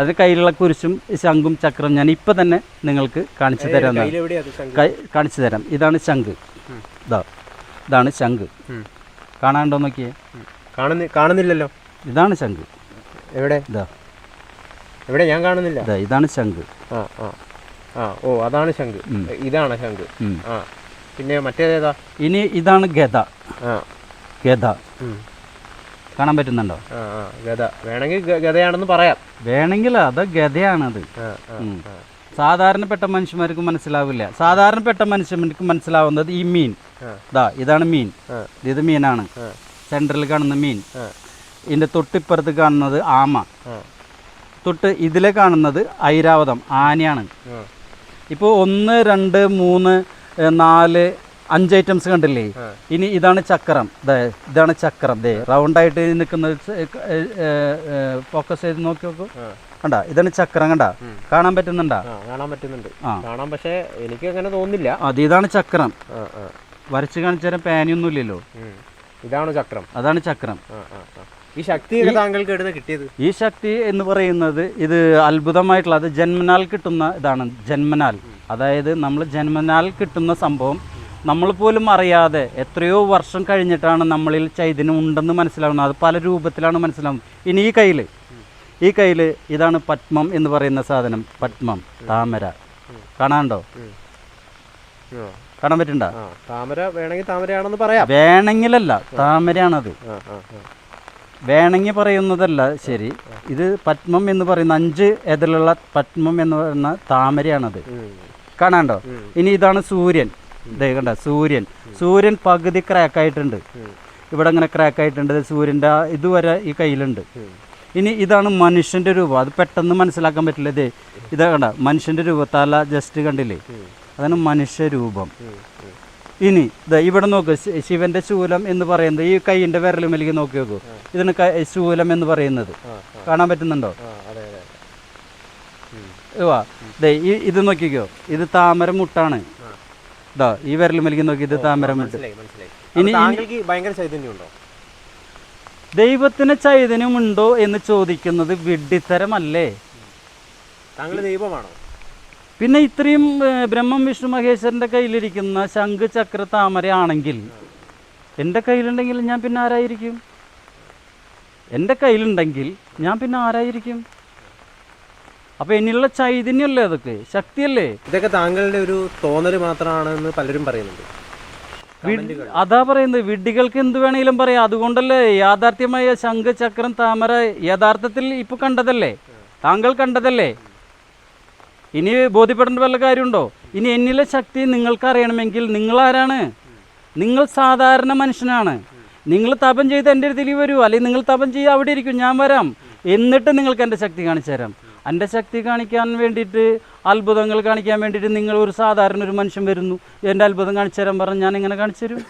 അതിന് കയ്യിലുള്ള കുരിശും ശംഖും ചക്രം ഞാൻ ഇപ്പം തന്നെ നിങ്ങൾക്ക് കാണിച്ചു തരാം അത്? കാണിച്ചു തരാം. ഇതാണ് ശംഖ്. ഇതാ ഇതാണ് ശംഖ്. കാണാണ്ടോ നോക്കിയേ. കാണുന്നില്ലല്ലോ. ഇതാണ് ശംഖ്. എവിടെ? ഇതാ എവിടെ? ഞാൻ കാണുന്നില്ല. ഇതാ ഇതാണ് ശംഖ്. ആ ആ. ആ ഓ അതാണ് ശംഖ്. ഇതാണ് ശംഖ്. ആ. പിന്നെ മറ്റേതേതാ ഇനി ഇതാണ് ഗത ഗത. കാണാൻ പറ്റുന്നുണ്ടോ? ഗത. വേണമെങ്കിൽ അത് ഗതയാണെന്ന് പറയാം. വേണമെങ്കിൽ അത് ഗതയാണത്. സാധാരണപ്പെട്ട മനുഷ്യന്മാർക്ക് മനസ്സിലാവില്ല. സാധാരണപ്പെട്ട മനുഷ്യന്മാർക്ക് മനസ്സിലാവുന്നത് ഈ മീൻ. ദാ ഇതാ ഇതാണ് മീൻ. ഇത് മീനാണ്. സെൻട്രലിൽ സെൻട്രൽ കാണുന്ന മീൻ. ഇതിന്റെ തൊട്ടിപ്പുറത്ത് കാണുന്നത് ആമ. തൊട്ട് ഇതിലെ കാണുന്നത് ഐരാവതം ആനയാണ്. ഇപ്പോൾ ഒന്ന് രണ്ട് മൂന്ന് നാല് അഞ്ച് ഐറ്റംസ് കണ്ടില്ലേ? ഇനി ഇതാണ് ചക്രം. ഇതാണ് ചക്രം. ദേ റൗണ്ടായിട്ട് നിൽക്കുന്നത് ഫോക്കസ് ചെയ്ത് നോക്കി നോക്കൂ. കണ്ട? ഇതാണ് ചക്രം കണ്ട? കാണാൻ പറ്റുന്നുണ്ടാ? കാണാൻ പറ്റുന്നുണ്ട്. കാണാൻ പക്ഷേ എനിക്ക് അങ്ങനെ തോന്നുന്നില്ല. അത് ഇതാണ് ചക്രം. വരച്ച് കാണിച്ചാൽ പാനിയൊന്നും പാനിയൊന്നുമില്ലല്ലോ. ഇതാണ് ചക്രം. അതാണ് ചക്രം. ഈ ശക്തി താങ്കൾക്ക് എവിടുന്ന് കിട്ടിയത്? ഈ ശക്തി എന്ന് പറയുന്നത് ഇത് അത്ഭുതമായിട്ടുള്ള അത് ജന്മനാൽ കിട്ടുന്ന ഇതാണ് ജന്മനാൽ. അതായത് നമ്മൾ ജന്മനാൽ കിട്ടുന്ന സംഭവം നമ്മൾ പോലും അറിയാതെ എത്രയോ വർഷം കഴിഞ്ഞിട്ടാണ് നമ്മളിൽ ചൈതന്യം ഉണ്ടെന്ന് മനസ്സിലാവുന്നത്. അത് പല രൂപത്തിലാണ് മനസ്സിലാവുന്നത്. ഇനി ഈ കയ്യിൽ ഈ കയ്യിൽ ഇതാണ് പത്മം എന്ന് പറയുന്ന സാധനം. പത്മം താമര. കാണാണ്ടോ. കാണാൻ പറ്റണ്ട താമര വേണമെങ്കിൽ താമരയാണെന്ന് പറയാം. വേണമെങ്കിലല്ല താമരയാണത്. വേണമെങ്കിൽ പറയുന്നതല്ല ശരി. ഇത് പത്മം എന്ന് പറയുന്ന അഞ്ച് എതിലുള്ള പത്മം എന്ന് പറയുന്ന താമരയാണത്. കാണാണ്ടോ ഇനി ഇതാണ് സൂര്യൻ. ദേ കണ്ട സൂര്യൻ. സൂര്യൻ പകുതി ക്രാക്ക് ആയിട്ടുണ്ട്. ഇവിടെ അങ്ങനെ ക്രാക്ക് ആയിട്ടുണ്ട്. ഇത് സൂര്യന്റെ ഇതുവരെ ഈ കയ്യിലുണ്ട്. ഇനി ഇതാണ് മനുഷ്യന്റെ രൂപം. അത് പെട്ടെന്ന് മനസ്സിലാക്കാൻ പറ്റില്ല. ഇതേ ഇതാ കണ്ട മനുഷ്യന്റെ രൂപത്താല ജസ്റ്റ് കണ്ടില്ലേ. അതാണ് മനുഷ്യരൂപം. ഇനി ഇതാ ഇവിടെ നോക്ക് ശിവന്റെ ശൂലം എന്ന് പറയുന്നത് ഈ കൈയിന്റെ വിരലുമേലേക്ക് നോക്കി നോക്കൂ. ഇതിന് ശൂലം എന്ന് പറയുന്നത്. കാണാൻ പറ്റുന്നുണ്ടോ? ഇത് നോക്കിക്കോ. ഇത് താമര മുട്ടാണ്. ഇതാ ഈ മലിക്ക് നോക്കി ഇത് താമര മനസ്സിലായി ഇനി- താങ്കൾക്ക് ഭയങ്കര ചൈതന്യമുണ്ടോ ദൈവത്തിന് ചൈതന്യമുണ്ടോ എന്ന് ചോദിക്കുന്നത് വിഡ്ഢിത്തരമല്ലേ? താങ്കൾ ദൈവമാണോ? പിന്നെ ഇത്രയും ബ്രഹ്മം വിഷ്ണു മഹേശ്വരന്റെ കയ്യിലിരിക്കുന്ന ശംഖ് ചക്ര താമരയാണെങ്കിൽ എന്റെ കയ്യിലുണ്ടെങ്കിൽ ഞാൻ പിന്നെ ആരായിരിക്കും? എന്റെ കയ്യിലുണ്ടെങ്കിൽ ഞാൻ പിന്നെ ആരായിരിക്കും? അപ്പോൾ ഇനിയുള്ള ചൈതന്യമല്ലേ അതൊക്കെ? ശക്തിയല്ലേ? ഇതൊക്കെ താങ്കളുടെ ഒരു തോന്നൽ മാത്രമാണെന്ന് പലരും പറയുന്നുണ്ട്. അതാ പറയുന്നത്. വിഡ്ഢികൾക്ക് എന്ത് വേണമെങ്കിലും പറയാം. അതുകൊണ്ടല്ലേ യാഥാർത്ഥ്യമായ ശംഖ് ചക്രം താമര യഥാർത്ഥത്തിൽ ഇപ്പൊ കണ്ടതല്ലേ? താങ്കൾ കണ്ടതല്ലേ? ഇനി ബോധ്യപ്പെടേണ്ട വല്ല കാര്യമുണ്ടോ? ഇനി എന്നിലെ ശക്തി നിങ്ങൾക്ക് അറിയണമെങ്കിൽ നിങ്ങൾ ആരാണ് നിങ്ങൾ സാധാരണ മനുഷ്യനാണ്. നിങ്ങൾ തപം ചെയ്ത് എന്റെ അടുത്തേക്ക് വരൂ. അല്ലെങ്കിൽ നിങ്ങൾ തപം ചെയ്ത് അവിടെ ഇരിക്കും. ഞാൻ വരാം. എന്നിട്ട് നിങ്ങൾക്ക് എന്റെ ശക്തി കാണിച്ചു തരാം. എന്റെ ശക്തി കാണിക്കാൻ വേണ്ടിയിട്ട് അത്ഭുതങ്ങൾ കാണിക്കാൻ വേണ്ടിയിട്ട് നിങ്ങൾ ഒരു സാധാരണ ഒരു മനുഷ്യൻ വരുന്നു. എന്റെ അത്ഭുതം കാണിച്ചു തരാൻ പറഞ്ഞ് ഞാൻ എങ്ങനെ കാണിച്ചു തരും